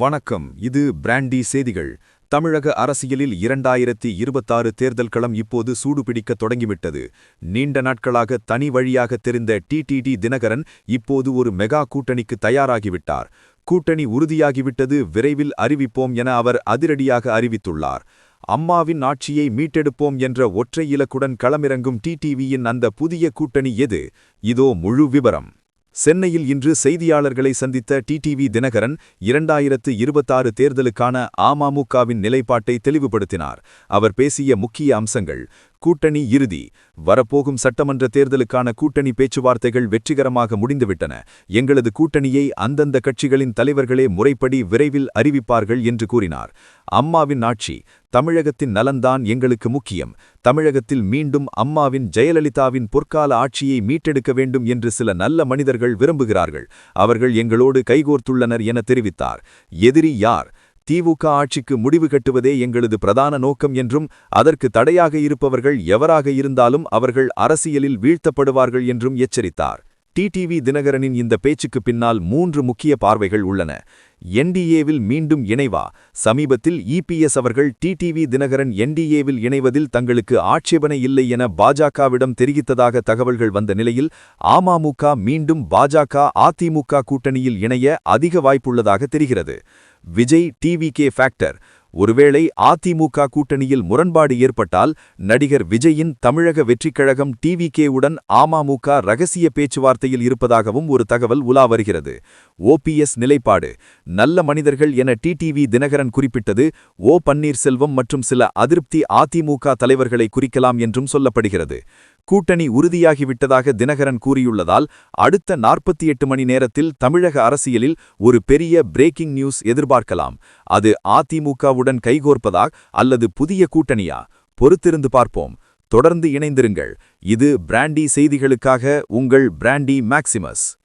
வணக்கம். இது பிராண்டி செய்திகள். தமிழக அரசியலில் இரண்டாயிரத்தி இருபத்தாறு தேர்தல் களம் இப்போது சூடுபிடிக்க தொடங்கிவிட்டது. நீண்ட நாட்களாக தனி வழியாக தெரிந்த டிடிடி தினகரன் இப்போது ஒரு மெகா கூட்டணிக்கு தயாராகிவிட்டார். கூட்டணி உறுதியாகிவிட்டது விரைவில் அறிவிப்போம் என அவர் அதிரடியாக அறிவித்துள்ளார். அம்மாவின் ஆட்சியை மீட்டெடுப்போம் என்ற ஒற்றை இலக்குடன் களமிறங்கும் டிடிவியின் அந்த புதிய கூட்டணி எது? இதோ முழு விபரம் சென்னையில் இன்று செய்தியாளர்களை சந்தித்த டிடிவி தினகரன் இரண்டாயிரத்து இருபத்தாறு தேர்தலுக்கான அமமுகவின் நிலைப்பாட்டை தெளிவுபடுத்தினார். அவர் பேசிய முக்கிய அம்சங்கள் கூட்டணி இறுதி. வரப்போகும் சட்டமன்ற தேர்தலுக்கான கூட்டணி பேச்சுவார்த்தைகள் வெற்றிகரமாக முடிந்துவிட்டன. எங்களது கூட்டணியை அந்தந்த கட்சிகளின் தலைவர்களே முறைப்படி விரைவில் அறிவிப்பார்கள் என்று கூறினார். அம்மாவின் ஆட்சி தமிழகத்தின் நலன்தான் எங்களுக்கு முக்கியம். தமிழகத்தில் மீண்டும் அம்மாவின் ஜெயலலிதாவின் பொற்கால ஆட்சியை மீட்டெடுக்க வேண்டும் என்று சில நல்ல மனிதர்கள் விரும்புகிறார்கள். அவர்கள் எங்களோடு கைகோர்த்துள்ளனர் என தெரிவித்தார். எதிரி யார்? திமுக ஆட்சிக்கு முடிவு கட்டுவதே எங்களது பிரதான நோக்கம் என்றும் அதற்கு தடையாக இருப்பவர்கள் எவராக இருந்தாலும் அவர்கள் அரசியலில் வீழ்த்தப்படுவார்கள் என்றும் எச்சரித்தார். டிடிவி தினகரனின் இந்த பேச்சுக்கு பின்னால் மூன்று முக்கிய பார்வைகள் உள்ளன. என்டிஏவில் மீண்டும் இணைவா? சமீபத்தில் இபிஎஸ் அவர்கள் டிடிவி தினகரன் என்டிஏவில் இணைவதில் தங்களுக்கு ஆட்சேபனை இல்லை என பாஜகவிடம் தெரிவித்ததாக தகவல்கள் வந்த நிலையில் அமமுக மீண்டும் பாஜக அதிமுக கூட்டணியில் இணைய அதிக வாய்ப்புள்ளதாக தெரிகிறது. விஜய் டிவி கே ஃபேக்டர் ஒருவேளை அதிமுக கூட்டணியில் முரண்பாடு ஏற்பட்டால் நடிகர் விஜயின் தமிழக வெற்றிக்கழகம் டிவிகேவுடன் அமமுக ரகசிய பேச்சுவார்த்தையில் இருப்பதாகவும் ஒரு தகவல் உலா வருகிறது. ஓபிஎஸ் நிலைப்பாடு நல்ல மனிதர்கள் என டிடிவி தினகரன் குறிப்பிட்டது ஓ பன்னீர்செல்வம் மற்றும் சில அதிருப்தி அதிமுக தலைவர்களை குறிக்கலாம் என்றும் சொல்லப்படுகிறது. கூட்டணி உறுதியாகிவிட்டதாக தினகரன் கூறியுள்ளதால் அடுத்த நாற்பத்தி எட்டு மணி நேரத்தில் தமிழக அரசியலில் ஒரு பெரிய பிரேக்கிங் நியூஸ் எதிர்பார்க்கலாம். அது அதிமுகவுடன் கைகோர்ப்பதா அல்லது புதிய கூட்டணியா? பொறுத்திருந்து பார்ப்போம். தொடர்ந்து இணைந்திருங்கள். இது பிராண்டி செய்திகளுக்காக உங்கள் பிராண்டி மேக்சிமஸ்